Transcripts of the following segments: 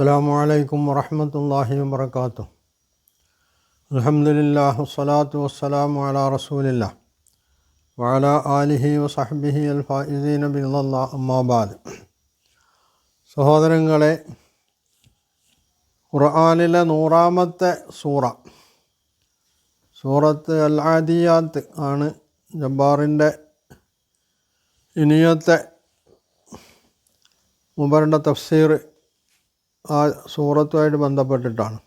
السلام عليكم ورحمة الله وبركاته الحمد لله والصلاة والسلام على رسول الله وعلى آله وصحبه الفائزين برضا الله أما بعد സഹോദരങ്ങളെ ഖുർആാനിലെ നൂറാമത്തെ സൂറ സൂറത്ത് അൽ ആദിയാത്ത് ആണ് ജബ്ബാറിൻ്റെ ഇനിയത്തെ മുബറിൻ്റെ തഫ്സീർ ആ സൂറത്തുമായിട്ട് ബന്ധപ്പെട്ടിട്ടാണ്.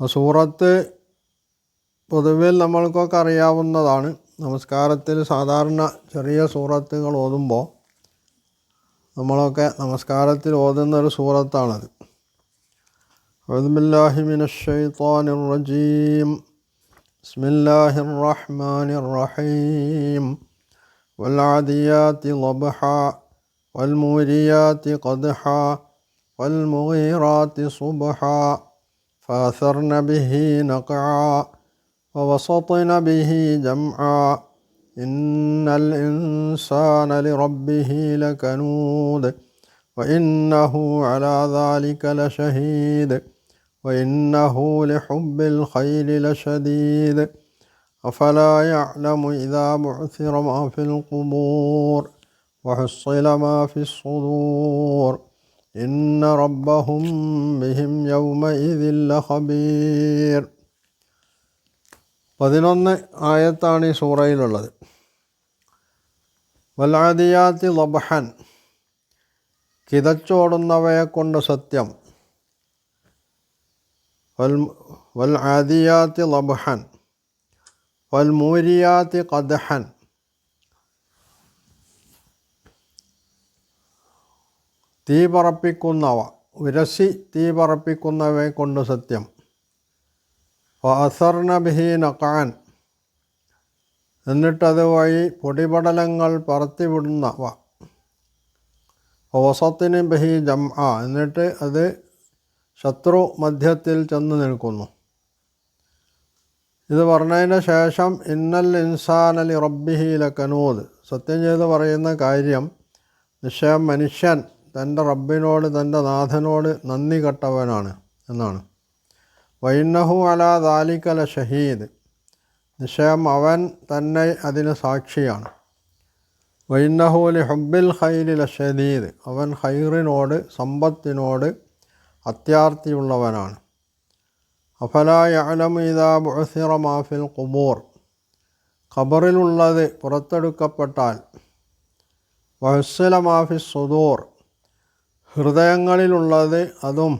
ആ സൂറത്ത് പൊതുവിൽ നമ്മൾക്കൊക്കെ അറിയാവുന്നതാണ്. നമസ്കാരത്തിൽ സാധാരണ ചെറിയ സൂറത്തുകൾ ഓതുമ്പോൾ നമ്മളൊക്കെ നമസ്കാരത്തിൽ ഓതുന്ന ഒരു സൂറത്താണത്. റജീം ബിസ്മില്ലാഹിർ റഹ്മാനിർ റഹീം والموريات قدحا والمغيرات صبحا فاثرن به نقعا ووسطن به جمعا إن الإنسان لربه لكنود وإنه على ذلك لشهيد وإنه لحب الخير لشديد أفلا يعلم إذا بعثر ما في القبور وحصل ما في الصدور إن ربهم بهم يومئذ لخبير പതിനൊന്ന് ആയത്താണ് ഈ സൂറയിലുള്ളത് വലാദിയാത്തി ലബഹൻ കിതച്ചോടുന്നവയെ കൊണ്ട് സത്യം വൽ വൽ ആദിയാത്തി ലബഹൻ വൽ മൂരിയാത്തി കദഹൻ തീ പറപ്പിക്കുന്നവ ഉരസി തീ പറപ്പിക്കുന്നവയെ കൊണ്ട് സത്യം. ഫഅസർന ബിഹി എന്നിട്ടത് വഴി പൊടിപടലങ്ങൾ പറത്തിവിടുന്നവ. വസത്തിന് ബഹി ജം ആ എന്നിട്ട് അത് ശത്രു മധ്യത്തിൽ ചെന്ന് നിൽക്കുന്നു. ഇത് പറഞ്ഞതിന് ശേഷം ഇന്നൽ ഇൻസാനലി റബ്ബിഹി ലക്കനൂദ്. സത്യം ചെയ്ത് പറയുന്ന കാര്യം നിശ്ചയം മനുഷ്യൻ തന്റെ റബ്ബിനോട് തന്റെ നാഥനോട് നന്ദി കെട്ടവനാണ് എന്നാണ്. വൈന്നഹു അല ദാലിക്കല ഷഹീദ്. നിശ്ചയം അവൻ തന്നെ അതിന് സാക്ഷിയാണ്. വൈന്നഹുലി ഹബ്ബിൽ ഖൈലി ഷദീദ്. അവൻ ഹൈറിനോട് സമ്പത്തിനോട് അത്യാർത്തിയുള്ളവനാണ് അഫലായലമിതാ ബുഹസിറ മാഫിൽ കുബൂർ ഖബറിലുള്ളത് പുറത്തെടുക്കപ്പെട്ടാൽ വഹസ്സല മാഫി സുദൂർ. ഹൃദയങ്ങളിലുള്ളത് അതും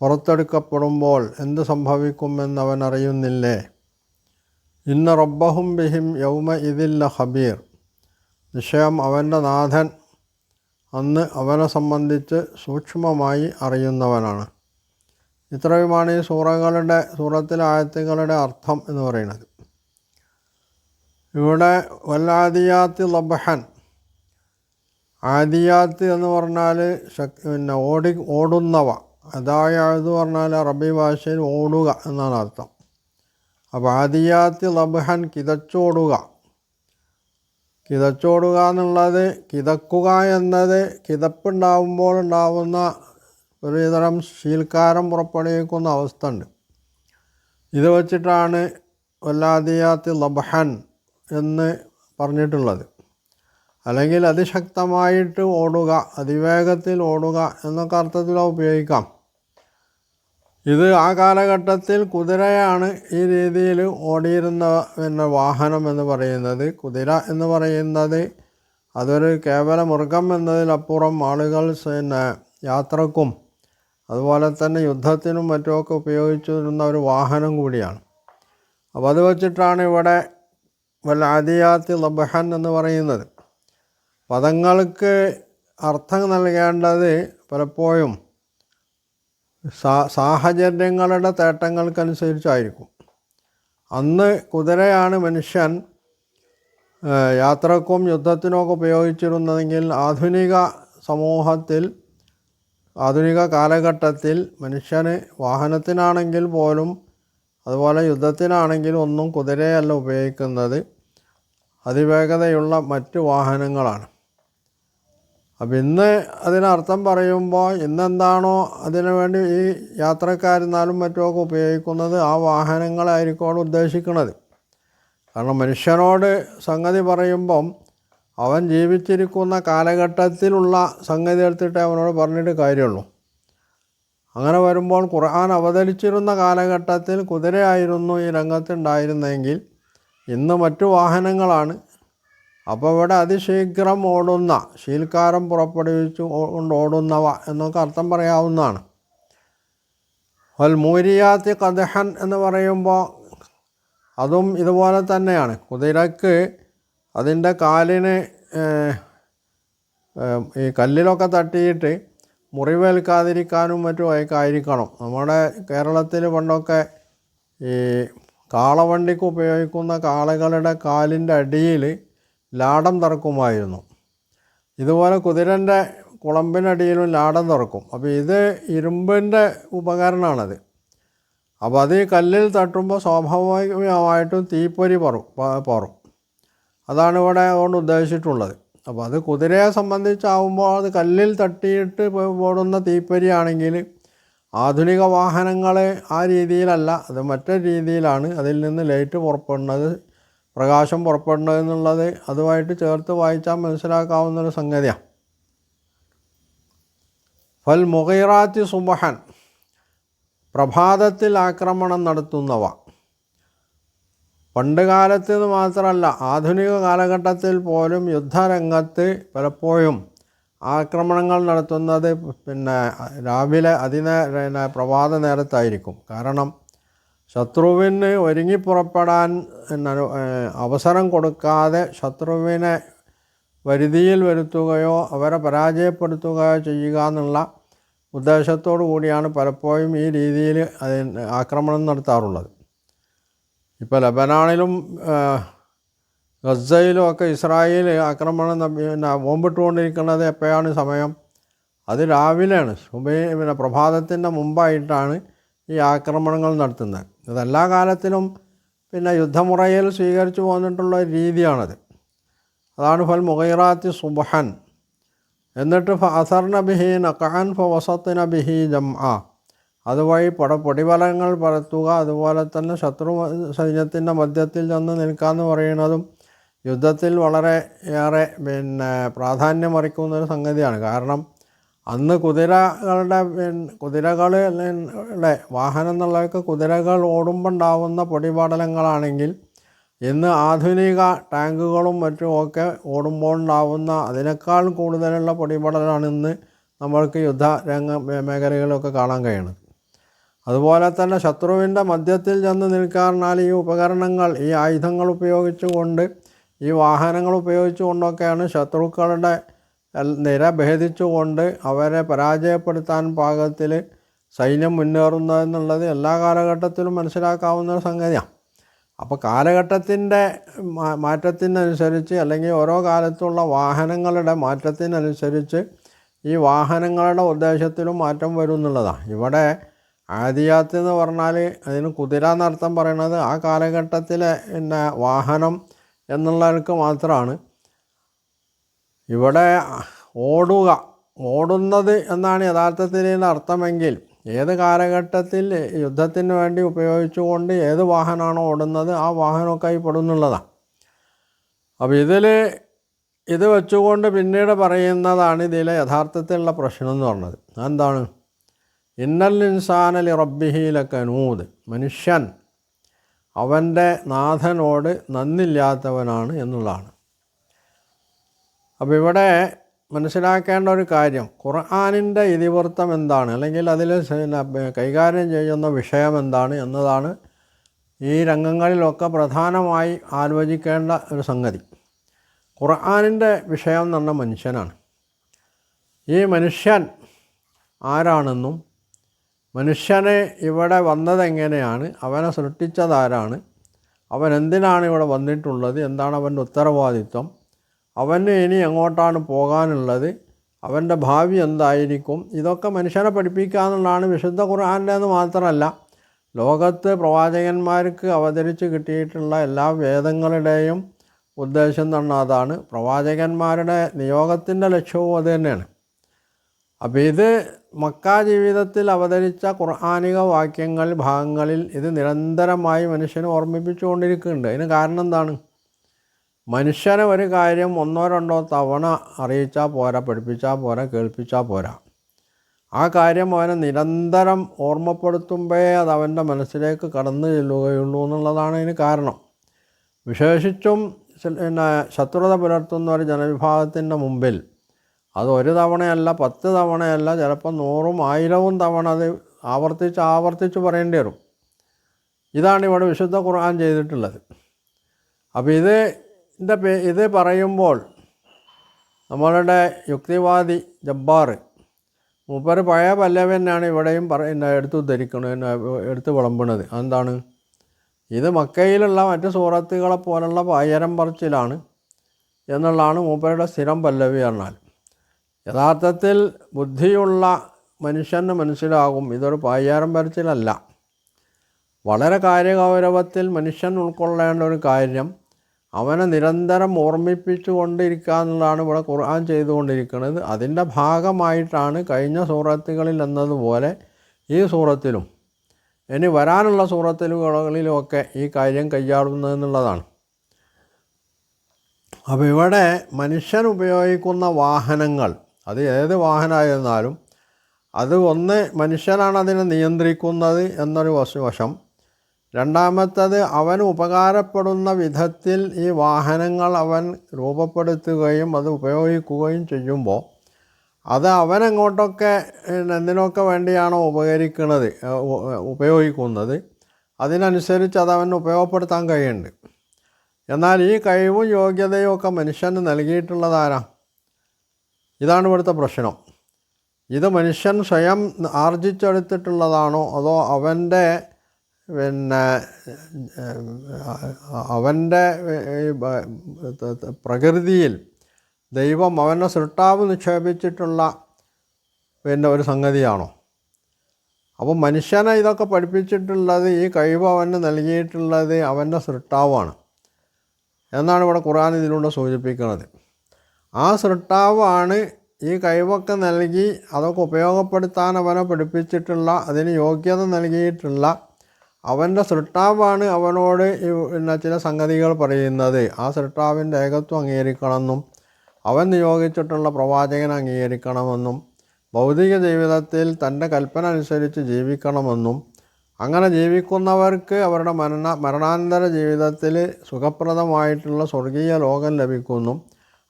പുറത്തെടുക്കപ്പെടുമ്പോൾ എന്ത് സംഭവിക്കുമെന്നവൻ അറിയുന്നില്ലേ? ഇന്ന് റബ്ബഹും ബിഹിം യൗമ ഇതില്ല ഹബീർ നിശ്ചയം അവന്റെ നാഥൻ അന്ന് അവനെ സംബന്ധിച്ച് സൂക്ഷ്മമായി അറിയുന്നവനാണ്. ഇത്രയുമാണ് ഈ സൂറകളുടെ സൂറത്തിലെ ആയത്തുകളുടെ അർത്ഥം എന്ന് പറയുന്നത്. ഇവിടെ വല്ലാദിയാത്തി ലബഹൻ ആദിയാത്ത് എന്ന് പറഞ്ഞാൽ ശക് പിന്നെ ഓടി ഓടുന്നവ. അതായത് പറഞ്ഞാൽ അറബി ഭാഷയിൽ ഓടുക എന്നാണ് അർത്ഥം. അപ്പോൾ ആദിയാത്ത് ലബഹൻ കിതച്ചോടുക. കിതച്ചോടുക എന്നുള്ളത് കിതക്കുക എന്നത് കിതപ്പുണ്ടാവുമ്പോൾ ഉണ്ടാവുന്ന ഒരുതരം ശീൽക്കാരം പുറപ്പെടുവിക്കുന്ന അവസ്ഥ ഉണ്ട് ഇത് വച്ചിട്ടാണ് വല്ലാദിയാത്ത് ലബഹൻ എന്ന് പറഞ്ഞിട്ടുള്ളത്. അല്ലെങ്കിൽ അതിശക്തമായിട്ട് ഓടുക അതിവേഗത്തിൽ ഓടുക എന്നൊക്കെ അർത്ഥത്തിലോ ഉപയോഗിക്കാം. ഇത് ആ കാലഘട്ടത്തിൽ കുതിരയാണ് ഈ രീതിയിൽ ഓടിയിരുന്ന പിന്നെ വാഹനം എന്ന് പറയുന്നത്. കുതിര എന്ന് പറയുന്നത് അതൊരു കേവല മൃഗം എന്നതിലപ്പുറം ആളുകൾ പിന്നെ യാത്രക്കും അതുപോലെ തന്നെ യുദ്ധത്തിനും മറ്റുമൊക്കെ ഉപയോഗിച്ചിരുന്ന ഒരു വാഹനം കൂടിയാണ്. അപ്പോൾ അത് വച്ചിട്ടാണ് ഇവിടെ വല്ല ആദിയാത്തി ലബഹൻ എന്ന് പറയുന്നത്. പദങ്ങൾക്ക് അർത്ഥം നൽകേണ്ടത് പലപ്പോഴും സാ സാഹചര്യങ്ങളുടെ തേട്ടങ്ങൾക്കനുസരിച്ചായിരിക്കും. അന്ന് കുതിരയാണ് മനുഷ്യൻ യാത്രക്കും യുദ്ധത്തിനുമൊക്കെ ഉപയോഗിച്ചിരുന്നതെങ്കിൽ ആധുനിക സമൂഹത്തിൽ ആധുനിക കാലഘട്ടത്തിൽ മനുഷ്യന് വാഹനത്തിനാണെങ്കിൽ പോലും അതുപോലെ യുദ്ധത്തിനാണെങ്കിലും ഒന്നും കുതിരയല്ല ഉപയോഗിക്കുന്നത്. അതിവേഗതയുള്ള മറ്റ് വാഹനങ്ങളാണ്. അപ്പം ഇന്ന് അതിനർത്ഥം പറയുമ്പോൾ ഇന്നെന്താണോ അതിനു വേണ്ടി ഈ യാത്രക്കാരെന്നാലും മറ്റുമൊക്കെ ഉപയോഗിക്കുന്നത് ആ വാഹനങ്ങളായിരിക്കും ഉദ്ദേശിക്കുന്നത്. കാരണം മനുഷ്യനോട് സംഗതി പറയുമ്പം അവൻ ജീവിച്ചിരിക്കുന്ന കാലഘട്ടത്തിലുള്ള സംഗതി എടുത്തിട്ട് അവനോട് പറഞ്ഞിട്ട് കാര്യമുള്ളൂ. അങ്ങനെ വരുമ്പോൾ ഖുർആൻ അവതരിച്ചിരുന്ന കാലഘട്ടത്തിൽ കുതിരയായിരുന്നു ഈ രംഗത്തുണ്ടായിരുന്നെങ്കിൽ ഇന്ന് മറ്റു വാഹനങ്ങളാണ് അപ്പോൾ ഇവിടെ അതിശീഘ്രം ഓടുന്ന ശീൽക്കാരം പുറപ്പെടുവിച്ച് കൊണ്ട് ഓടുന്നവ എന്നൊക്കെ അർത്ഥം പറയാവുന്നതാണ്. വൽ മൂരിയാത്തി കദഹൻ എന്ന് പറയുമ്പോൾ അതും ഇതുപോലെ തന്നെയാണ്. കുതിരക്ക് അതിന്റെ കാലിന് ഈ കല്ലിലൊക്കെ തട്ടിയിട്ട് മുറിവേൽക്കാതിരിക്കാനും മറ്റും ഒക്കെ ആയിരിക്കണം. നമ്മുടെ കേരളത്തിൽ പണ്ടൊക്കെ ഈ കാളവണ്ടിക്ക് ഉപയോഗിക്കുന്ന കാളകളുടെ കാലിന്റെ അടിയിൽ ലാടം തറക്കുമായിരുന്നു. ഇതുപോലെ കുതിരന്റെ കുളമ്പിനടിയിലും ലാടം തുറക്കും. അപ്പോൾ ഇത് ഇരുമ്പിന്റെ ഉപകരണമാണത്. അപ്പോൾ അത് ഈ കല്ലിൽ തട്ടുമ്പോൾ സ്വാഭാവികമായിട്ടും തീപ്പൊരി പറു പോറും. അതാണ് ഇവിടെ അതുകൊണ്ട് ഉദ്ദേശിച്ചിട്ടുള്ളത്. അപ്പോൾ അത് കുതിരയെ സംബന്ധിച്ചാവുമ്പോൾ അത് കല്ലിൽ തട്ടിയിട്ട് ഓടുന്ന തീപ്പൊരിയാണെങ്കിൽ ആധുനിക വാഹനങ്ങൾ ആ രീതിയിലല്ല അത് മറ്റൊരു രീതിയിലാണ് അതിൽ നിന്ന് ലൈറ്റ് പുറപ്പെടുന്നത് പ്രകാശം പുറപ്പെടുന്നത് എന്നുള്ളത് അതുമായിട്ട് ചേർത്ത് വായിച്ചാൽ മനസ്സിലാക്കാവുന്നൊരു സംഗതിയാണ് ഫൽ മുഗൈറാത്തി സുബഹൻ പ്രഭാതത്തിൽ ആക്രമണം നടത്തുന്നവ. പണ്ട് മാത്രമല്ല ആധുനിക കാലഘട്ടത്തിൽ പോലും യുദ്ധരംഗത്ത് പലപ്പോഴും ആക്രമണങ്ങൾ നടത്തുന്നത് പിന്നെ രാവിലെ അതിനെ പ്രഭാത നേരത്തായിരിക്കും. കാരണം ശത്രുവിന് ഒരുങ്ങിപ്പുറപ്പെടാൻ പുറപ്പെടാൻ അവസരം കൊടുക്കാതെ ശത്രുവിനെ വരുതിയിൽ വരുത്തുകയോ അവരെ പരാജയപ്പെടുത്തുകയോ ചെയ്യുക എന്നുള്ള ഉദ്ദേശത്തോടു കൂടിയാണ് പലപ്പോഴും ഈ രീതിയിൽ അതിന് ആക്രമണം നടത്താറുള്ളത്. ഇപ്പോൾ ലബനാണിലും ഗസയിലും ഒക്കെ ഇസ്രായേൽ ആക്രമണം പിന്നെ ബോംബിട്ടുകൊണ്ടിരിക്കുന്നത് എപ്പോഴാണ് സമയം? അത് രാവിലെയാണ്. സുബൈ പിന്നെ പ്രഭാതത്തിന്റെ മുമ്പായിട്ടാണ് ഈ ആക്രമണങ്ങൾ നടത്തുന്നത്. ഇതെല്ലാ കാലത്തിലും പിന്നെ യുദ്ധമുറയിൽ സ്വീകരിച്ചു പോന്നിട്ടുള്ള രീതിയാണത്. അതാണ് ഫൽ മുഖൈറാത്തി സുബഹൻ. എന്നിട്ട് ഫ അസർന ബിഹി നഖാൻ ഫ വസത്തിന ബിഹി ജം ആ അതുവഴി പട പൊടിവലങ്ങൾ പരത്തുക അതുപോലെ തന്നെ ശത്രു സൈന്യത്തിന്റെ മധ്യത്തിൽ ചെന്ന് നിൽക്കാന്ന് പറയുന്നതും യുദ്ധത്തിൽ വളരെ ഏറെ പിന്നെ പ്രാധാന്യമറിക്കുന്ന ഒരു സംഗതിയാണ്. കാരണം അന്ന് കുതിരകളുടെ കുതിരകൾ വാഹനം എന്നുള്ളതൊക്കെ കുതിരകൾ ഓടുമ്പോൾ ഉണ്ടാവുന്ന പൊടിപടലങ്ങളാണെങ്കിൽ ഇന്ന് ആധുനിക ടാങ്കുകളും മറ്റുമൊക്കെ ഓടുമ്പോൾ ഉണ്ടാവുന്ന അതിനേക്കാൾ കൂടുതലുള്ള പൊടിപടലാണ് ഇന്ന് നമ്മൾക്ക് യുദ്ധ രംഗ മേഖലകളിലൊക്കെ കാണാൻ കഴിയുന്നത്. അതുപോലെ തന്നെ ശത്രുവിന്റെ മധ്യത്തിൽ ചെന്ന് നിൽക്കാറിനാൽ ഈ ഉപകരണങ്ങൾ ഈ ആയുധങ്ങൾ ഉപയോഗിച്ചുകൊണ്ട് ഈ വാഹനങ്ങൾ ഉപയോഗിച്ചുകൊണ്ടൊക്കെയാണ് ശത്രുക്കളുടെ നിര ഭേദിച്ചുകൊണ്ട് അവരെ പരാജയപ്പെടുത്താൻ പാകത്തിൽ സൈന്യം മുന്നേറുന്നതെന്നുള്ളത് എല്ലാ കാലഘട്ടത്തിലും മനസ്സിലാക്കാവുന്ന ഒരു സംഗതിയാണ്. അപ്പോൾ കാലഘട്ടത്തിന്റെ മാറ്റത്തിനനുസരിച്ച് അല്ലെങ്കിൽ ഓരോ കാലത്തുള്ള വാഹനങ്ങളുടെ മാറ്റത്തിനനുസരിച്ച് ഈ വാഹനങ്ങളുടെ ഉദ്ദേശത്തിലും മാറ്റം വരും എന്നുള്ളതാണ്. ഇവിടെ ആദിയാത്ത് എന്ന് പറഞ്ഞാൽ അതിന് കുതിര എന്നർത്ഥം പറയണത് ആ കാലഘട്ടത്തിലെ പിന്നെ വാഹനം എന്നുള്ളവർക്ക് മാത്രമാണ്. ഇവിടെ ഓടുക ഓടുന്നത് എന്നാണ് യഥാർത്ഥത്തിൽ അർത്ഥമെങ്കിൽ ഏത് കാലഘട്ടത്തിൽ യുദ്ധത്തിന് വേണ്ടി ഉപയോഗിച്ചുകൊണ്ട് ഏത് വാഹനമാണോ ഓടുന്നത് ആ വാഹനമൊക്കെ ആയി പെടുന്നുള്ളതാണ്. അപ്പോൾ ഇതിൽ ഇത് വെച്ചുകൊണ്ട് പിന്നീട് പറയുന്നതാണ് ഇതിലെ യഥാർത്ഥത്തിലുള്ള പ്രശ്നം എന്ന് പറഞ്ഞത്. എന്താണ് ഇന്നൽ ഇൻസാനലി റബ്ബിഹിലക്കനൂത് മനുഷ്യൻ അവന്റെ നാഥനോട് നന്ദില്ലാത്തവനാണ് എന്നുള്ളതാണ്. അപ്പോൾ ഇവിടെ മനസ്സിലാക്കേണ്ട ഒരു കാര്യം ഖുർആാനിന്റെ ഇതിവൃത്തം എന്താണ്? അല്ലെങ്കിൽ അതിൽ കൈകാര്യം ചെയ്യുന്ന വിഷയം എന്താണ് എന്നതാണ് ഈ രംഗങ്ങളിലൊക്കെ പ്രധാനമായി ആലോചിക്കേണ്ട ഒരു സംഗതി. ഖുർആാനിന്റെ വിഷയം എന്ന് പറഞ്ഞ മനുഷ്യനാണ്. ഈ മനുഷ്യൻ ആരാണെന്നും മനുഷ്യനെ ഇവിടെ വന്നതെങ്ങനെയാണ് അവനെ സൃഷ്ടിച്ചതാരാണ് അവൻ എന്തിനാണ് ഇവിടെ വന്നിട്ടുള്ളത് എന്താണ് അവന്റെ ഉത്തരവാദിത്വം അവന് ഇനി എങ്ങോട്ടാണ് പോകാനുള്ളത്? അവന്റെ ഭാവി എന്തായിരിക്കും? ഇതൊക്കെ മനുഷ്യനെ പഠിപ്പിക്കുക എന്നുള്ളതാണ് വിശുദ്ധ ഖുർആന്റെ എന്ന് മാത്രമല്ല ലോകത്ത് പ്രവാചകന്മാർക്ക് അവതരിച്ച് കിട്ടിയിട്ടുള്ള എല്ലാ വേദങ്ങളുടെയും ഉദ്ദേശം തന്നെ അതാണ്. പ്രവാചകന്മാരുടെ നിയോഗത്തിന്റെ ലക്ഷ്യവും അത് തന്നെയാണ്. അപ്പോൾ ഇത് മക്ക ജീവിതത്തിൽ അവതരിച്ച ഖുർആാനിക വാക്യങ്ങൾ ഭാഗങ്ങളിൽ ഇത് നിരന്തരമായി മനുഷ്യനെ ഓർമ്മിപ്പിച്ചുകൊണ്ടിരിക്കുന്നുണ്ട്. അതിന് കാരണം എന്താണ്? മനുഷ്യനെ ഒരു കാര്യം ഒന്നോ രണ്ടോ തവണ അറിയിച്ചാൽ പോരാ പഠിപ്പിച്ചാൽ പോരാ കേൾപ്പിച്ചാൽ പോരാ. ആ കാര്യം അവനെ നിരന്തരം ഓർമ്മപ്പെടുത്തുമ്പോഴേ അത് അവന്റെ മനസ്സിലേക്ക് കടന്നു ചെല്ലുകയുള്ളൂ എന്നുള്ളതാണ് ഇതിന് കാരണം. വിശേഷിച്ചും പിന്നെ ശത്രുത പുലർത്തുന്ന ഒരു ജനവിഭാഗത്തിന്റെ മുമ്പിൽ അത് ഒരു തവണയല്ല പത്ത് തവണയല്ല ചിലപ്പോൾ നൂറും ആയിരവും തവണ അത് ആവർത്തിച്ച് ആവർത്തിച്ച് പറയേണ്ടി വരും. ഇതാണ് ഇവിടെ വിശുദ്ധ ഖുർആൻ ചെയ്തിട്ടുള്ളത്. അപ്പോൾ ഇത് ഇതിന്റെ പേ ഇത് പറയുമ്പോൾ നമ്മളുടെ യുക്തിവാദി ജബ്ബാർ മൂപ്പര് പഴയ പല്ലവനാണ് ഇവിടെയും പറ എടുത്തു ധരിക്കുന്നത് എടുത്ത് വിളമ്പണത്. അതെന്താണ്? ഇത് മക്കയിലുള്ള മറ്റ് സൂറത്തുകളെ പോലുള്ള പായരം പറച്ചിലാണ് എന്നുള്ളതാണ് മൂപ്പരുടെ സ്ഥിരം പല്ലവി പറഞ്ഞാൽ. യഥാർത്ഥത്തിൽ ബുദ്ധിയുള്ള മനുഷ്യന് മനസ്സിലാകും ഇതൊരു പയ്യാരം പരച്ചിലല്ല വളരെ കാര്യഗൗരവത്തിൽ മനുഷ്യൻ ഉൾക്കൊള്ളേണ്ട ഒരു കാര്യം അവനെ നിരന്തരം ഓർമ്മിപ്പിച്ചു കൊണ്ടിരിക്കുക എന്നുള്ളതാണ് ഇവിടെ ഖുർആൻ ചെയ്തുകൊണ്ടിരിക്കുന്നത്. അതിന്റെ ഭാഗമായിട്ടാണ് കഴിഞ്ഞ സൂറത്തുകളിൽ എന്നതുപോലെ ഈ സൂറത്തിലും ഇനി വരാനുള്ള സൂറത്തുകളിലുമൊക്കെ ഈ കാര്യം കൈയാളുന്നതെന്നുള്ളതാണ്. അപ്പോൾ ഇവിടെ മനുഷ്യൻ ഉപയോഗിക്കുന്ന വാഹനങ്ങൾ അത് ഏത് വാഹനമായിരുന്നാലും അത് ഒന്ന് മനുഷ്യനാണ് അതിനെ നിയന്ത്രിക്കുന്നത് എന്നൊരു വശം. രണ്ടാമത്തത് അവൻ ഉപകാരപ്പെടുന്ന വിധത്തിൽ ഈ വാഹനങ്ങൾ അവൻ രൂപപ്പെടുത്തുകയും അത് ഉപയോഗിക്കുകയും ചെയ്യുമ്പോൾ അത് അവൻ എങ്ങോട്ടൊക്കെ എന്തിനൊക്കെ വേണ്ടിയാണോ ഉപകരിക്കുന്നത് ഉപയോഗിക്കുന്നത് അതിനനുസരിച്ച് അത് അവന് ഉപയോഗപ്പെടുത്താൻ കഴിയുന്നുണ്ട്. എന്നാൽ ഈ കഴിവും യോഗ്യതയും ഒക്കെ മനുഷ്യന് നൽകിയിട്ടുള്ളതാരാ ഇതാണ് ഇവിടുത്തെ പ്രശ്നം. ഇത് മനുഷ്യൻ സ്വയം ആർജിച്ചെടുത്തിട്ടുള്ളതാണോ അതോ അവന്റെ പിന്നെ അവന്റെ പ്രകൃതിയിൽ ദൈവം അവനെ സൃഷ്ടാവ് നിക്ഷേപിച്ചിട്ടുള്ള പിന്നെ ഒരു സംഗതിയാണോ? അപ്പോൾ മനുഷ്യനെ ഇതൊക്കെ പഠിപ്പിച്ചിട്ടുള്ളത് ഈ കഴിവ് അവന് നൽകിയിട്ടുള്ളത് അവന്റെ സൃഷ്ടാവാണ് എന്നാണ് ഇവിടെ ഖുർആൻ ഇതിലൂടെ സൂചിപ്പിക്കുന്നത്. ആ സൃഷ്ടാവാണ് ഈ കഴിവൊക്കെ നൽകി അതൊക്കെ ഉപയോഗപ്പെടുത്താൻ അവനെ പഠിപ്പിച്ചിട്ടുള്ള അതിന് യോഗ്യത നൽകിയിട്ടുള്ള അവന്റെ സൃഷ്ടാവാണ് അവനോട് പിന്നെ ചില സംഗതികൾ പറയുന്നത്. ആ സൃഷ്ടാവിന്റെ ഏകത്വം അംഗീകരിക്കണമെന്നും അവൻ നിയോഗിച്ചിട്ടുള്ള പ്രവാചകൻ അംഗീകരിക്കണമെന്നും ഭൗതിക ജീവിതത്തിൽ തന്റെ കൽപ്പന അനുസരിച്ച് ജീവിക്കണമെന്നും അങ്ങനെ ജീവിക്കുന്നവർക്ക് അവരുടെ മരണ മരണാനന്തര ജീവിതത്തിൽ സുഖപ്രദമായിട്ടുള്ള സ്വർഗീയ ലോകം ലഭിക്കുന്നു.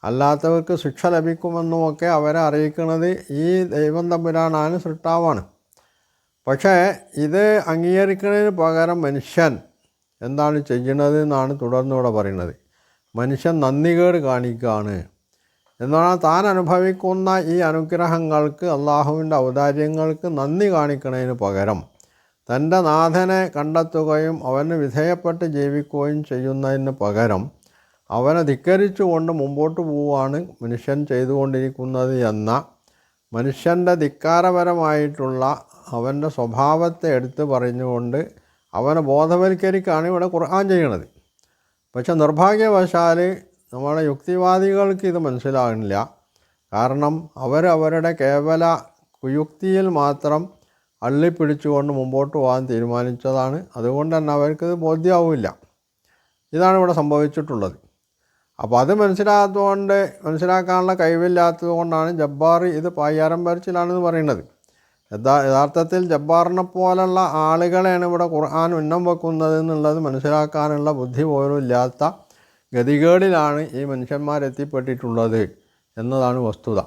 അല്ലാത്തവർക്ക് ശിക്ഷ ലഭിക്കുമെന്നും ഒക്കെ അവരെ അറിയിക്കുന്നത് ഈ ദൈവം തമ്പുരാനാണ് സൃഷ്ടാവാണ്. പക്ഷേ ഇത് അംഗീകരിക്കുന്നതിന് പകരം മനുഷ്യൻ എന്താണ് ചെയ്യുന്നത് എന്നാണ് തുടർന്നിവിടെ പറയുന്നത്. മനുഷ്യൻ നന്ദികേട് കാണിക്കുകയാണ്. എന്നാണ് താൻ അനുഭവിക്കുന്ന ഈ അനുഗ്രഹങ്ങൾക്ക് അള്ളാഹുവിന്റെ ഔദാര്യങ്ങൾക്ക് നന്ദി കാണിക്കുന്നതിന് പകരം തന്റെ നാഥനെ കണ്ടെത്തുകയും അവന് വിധേയപ്പെട്ട് ജീവിക്കുകയും ചെയ്യുന്നതിന് പകരം അവനെ ധിക്കരിച്ചുകൊണ്ട് മുമ്പോട്ട് പോവുകയാണ് മനുഷ്യൻ ചെയ്തുകൊണ്ടിരിക്കുന്നത് എന്ന മനുഷ്യന്റെ ധിക്കാരപരമായിട്ടുള്ള അവന്റെ സ്വഭാവത്തെ എടുത്ത് പറഞ്ഞുകൊണ്ട് അവനെ ബോധവൽക്കരിക്കുകയാണ് ഇവിടെ ഖുർആൻ ചെയ്യണത് പക്ഷെ നിർഭാഗ്യവശാൽ നമ്മുടെ യുക്തിവാദികൾക്ക് ഇത് മനസ്സിലാകുന്നില്ല. കാരണം അവരവരുടെ കേവല കുയുക്തിയിൽ മാത്രം അള്ളിപ്പിടിച്ചുകൊണ്ട് മുമ്പോട്ട് പോകാൻ തീരുമാനിച്ചതാണ്. അതുകൊണ്ട് തന്നെ അവർക്കിത് ബോധ്യമാവില്ല ഇതാണ് ഇവിടെ സംഭവിച്ചിട്ടുള്ളത്. അപ്പോൾ അത് മനസ്സിലാകാത്തതുകൊണ്ട് മനസ്സിലാക്കാനുള്ള കഴിവില്ലാത്തത് കൊണ്ടാണ് ജബ്ബാർ ഇത് പയ്യാരം പരച്ചിലാണെന്ന് പറയുന്നത്. യഥാ യഥാർത്ഥത്തിൽ ജബ്ബാറിനെ പോലുള്ള ആളുകളെയാണ് ഇവിടെ ഖുർആൻ ഉന്നം വെക്കുന്നത് എന്നുള്ളത് മനസ്സിലാക്കാനുള്ള ബുദ്ധി പോലും ഇല്ലാത്ത ഗതികേടിലാണ് ഈ മനുഷ്യന്മാരെത്തിപ്പെട്ടിട്ടുള്ളത് എന്നതാണ് വസ്തുത.